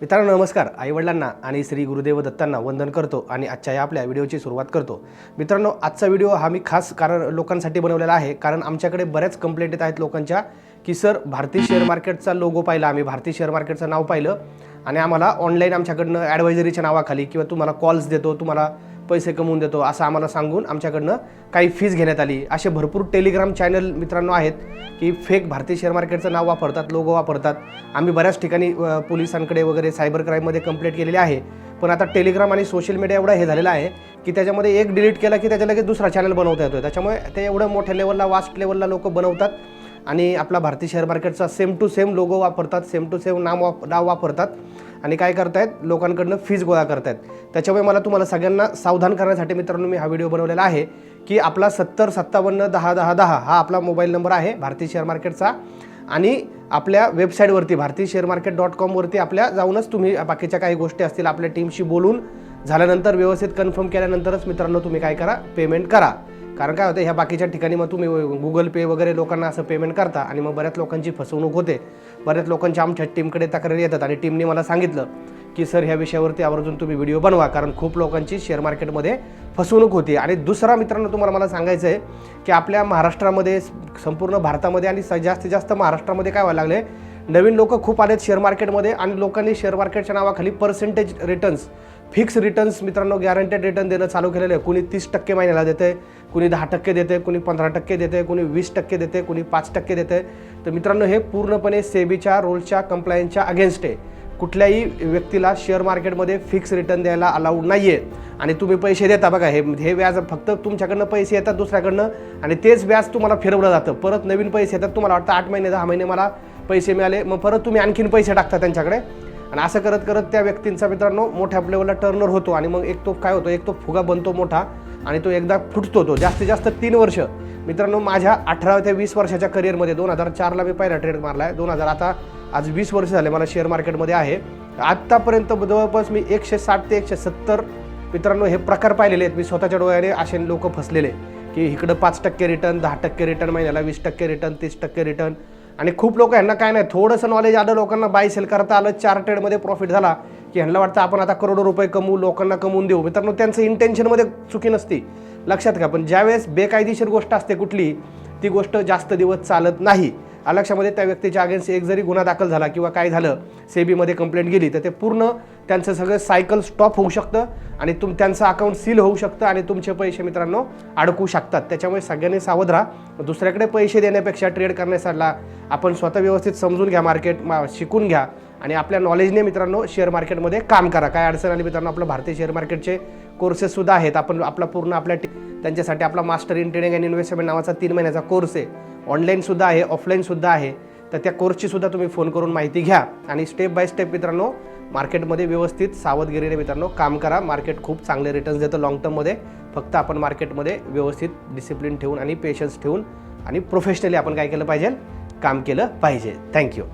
मित्रांनो नमस्कार. आईवडिलांना आणि श्री गुरुदेव दत्तांना वंदन करतो आणि आजच्या या आपल्या व्हिडिओची सुरुवात करतो. मित्रांनो आजचा व्हिडिओ हा मी खास कारण लोकांसाठी बनवलेला आहे. कारण आमच्याकडे बऱ्याच कंप्लेंट येत आहेत लोकांच्या की सर भारतीय शेअर मार्केटचा लोगो पाहिला. आम्ही भारतीय शेअर मार्केटचं नाव पाहिलं आणि आम्हाला ऑनलाईन आमच्याकडनं ॲडवायझरीच्या नावाखाली किंवा तुम्हाला कॉल्स देतो तुम्हाला पैसे कमवून देतो असं आम्हाला सांगून आमच्याकडनं काही फीज घेण्यात आली. असे भरपूर टेलिग्राम चॅनल मित्रांनो आहेत की फेक भारतीय शेअर मार्केटचं नाव वापरतात लोगो वापरतात. आम्ही बऱ्याच ठिकाणी पोलिसांकडे वगैरे सायबर क्राईममध्ये कंप्लेंट केलेली आहे. पण आता टेलिग्राम आणि सोशल मीडिया एवढा हे झालेला आहे की त्याच्यामध्ये एक डिलीट केला की त्याच्या लगेच दुसरा चॅनल बनवता येतो त्याच्यामुळे ते एवढं मोठ्या लेवलला वास्ट लेवलला लोक बनवतात आणि आपला भारतीय शेअर मार्केटचा सेम टू सेम लोगो वापरतात सेम टू सेम नाम वाप नाव वापरतात. आणि काय करतायत? लोकांकडनं फीज गोळा करतायत. त्याच्यामुळे मला तुम्हाला सगळ्यांना सावधान करण्यासाठी मित्रांनो मी हा व्हिडिओ बनवलेला आहे की आपला सत्तर सत्तावन्न दहा दहा दहा हा आपला मोबाईल नंबर आहे भारतीय शेअर मार्केटचा आणि आपल्या वेबसाईटवरती भारतीय शेअर मार्केट डॉट कॉमवरती आपल्या जाऊनच तुम्ही बाकीच्या काही गोष्टी असतील आपल्या टीमशी बोलून झाल्यानंतर व्यवस्थित कन्फर्म केल्यानंतरच मित्रांनो तुम्ही काय करा? पेमेंट करा. कारण काय होतं ह्या बाकीच्या ठिकाणी मग तुम्ही गुगल पे वगैरे लोकांना असं पेमेंट करता आणि मग बऱ्याच लोकांची फसवणूक होते. बऱ्याच लोकांच्या आमच्या टीमकडे तक्रारी येतात आणि टीमने मला सांगितलं की सर ह्या विषयावरती आवर्जून तुम्ही व्हिडिओ बनवा. कारण खूप लोकांची शेअर मार्केटमध्ये फसवणूक होती. आणि दुसरा मित्रांनो तुम्हाला मला सांगायचं आहे की आपल्या महाराष्ट्रामध्ये संपूर्ण भारतामध्ये आणि स- जास्तीत जास्त महाराष्ट्रामध्ये काय व्हायला लागले नवीन लोक खूप आलेत शेअर मार्केटमध्ये आणि लोकांनी शेअर मार्केटच्या नावाखाली पर्सेंटेज रिटर्न्स फिक्स रिटर्न्स मित्रांनो गॅरंटेड रिटर्न देणं चालू केलेलं आहे. कुणी तीस टक्के महिन्याला देते कुणी दहा टक्के देते कुणी पंधरा टक्के देते कुणी वीस टक्के देते कुणी पाच टक्के देते तर मित्रांनो हे पूर्णपणे सेबीच्या रोलच्या कंप्लायन्सच्या अगेन्स्ट आहे. कुठल्याही व्यक्तीला शेअर मार्केटमध्ये फिक्स रिटर्न द्यायला अलाउड नाही आहे आणि तुम्ही पैसे देता बघा हे हे व्याज फक्त तुमच्याकडनं पैसे येतात दुसऱ्याकडनं आणि तेच व्याज तुम्हाला फिरवलं जातं. परत नवीन पैसे येतात तुम्हाला वाटतं आठ महिने दहा महिने मला पैसे मिळाले मग परत तुम्ही आणखीन पैसे टाकता त्यांच्याकडे. आणि असं करत करत त्या व्यक्तींचा मित्रांनो मोठ्या लेवलला टर्नर होतो आणि मग एक तो काय होतो एक तो फुगा बनतो मोठा आणि तो एकदा फुटतो तो. जास्तीत जास्त तीन वर्ष. मित्रांनो माझ्या अठरा ते वीस वर्षाच्या करिअरमध्ये दोन हजार चारला मी पहिला ट्रेड मारला आहे दोन हजार आता आज वीस वर्ष झाले मला शेअर मार्केटमध्ये आहे. आत्तापर्यंत जवळपास मी एकशे साठ ते एकशे सत्तर मित्रांनो हे प्रकार पाहिलेले आहेत. मी स्वतःच्या डोळ्याने असे लोक फसलेले की इकडं पाच टक्के रिटर्न दहा टक्के रिटर्न महिन्याला वीस टक्के रिटर्न तीस टक्के रिटर्न आणि खूप लोक ह्यांना काय नाही थोडंसं नॉलेज आलं लोकांना बाय सेल करता आलं चार ट्रेडमध्ये प्रॉफिट झाला की ह्यांना वाटतं आपण आता करोडो रुपये कमवू लोकांना कमवून देऊ. मित्रांनो त्यांचं इंटेन्शनमध्ये चुकी नसती. लक्षात घ्या पण ज्यावेळेस बेकायदेशीर गोष्ट असते कुठली ती गोष्ट जास्त दिवस चालत नाही. अलक्षामध्ये त्या व्यक्तीच्या अगेन्स्ट एक जरी गुन्हा दाखल झाला किंवा काय झालं सेबीमध्ये कंप्लेंट गेली तर ते पूर्ण त्यांचं सगळं सायकल स्टॉप होऊ शकतं आणि तुम त्यांचं अकाउंट सील होऊ शकतं आणि तुमचे पैसे मित्रांनो अडकू शकतात. त्याच्यामुळे सगळ्यांनी सावध राहा. दुसऱ्याकडे पैसे देण्यापेक्षा ट्रेड करण्यासाठी आपण स्वतः व्यवस्थित समजून घ्या मार्केट मा शिकून घ्या आणि आपल्या नॉलेजने मित्रांनो शेअर मार्केटमध्ये काम करा. काय अडचण आली मित्रांनो आपलं भारतीय शेअर मार्केटचे कोर्सेससुद्धा आहेत. आपण आपला पूर्ण आपल्या त्यांच्यासाठी आपला master in trading and investment नावाचा तीन महिन्याचा कोर्स आहे. ऑनलाईनसुद्धा आहे ऑफलाईनसुद्धा आहे. तर त्या कोर्सचीसुद्धा तुम्ही फोन करून माहिती घ्या. आणि स्टेप बाय स्टेप मित्रांनो मार्केटमध्ये व्यवस्थित सावधगिरीने मित्रांनो काम करा. मार्केट खूप चांगले रिटर्न्स देतं लॉंग टर्ममध्ये फक्त आपण मार्केटमध्ये व्यवस्थित डिसिप्लिन ठेवून आणि पेशन्स ठेवून आणि प्रोफेशनली आपण काय केलं पाहिजे? काम केलं पाहिजे. थँक्यू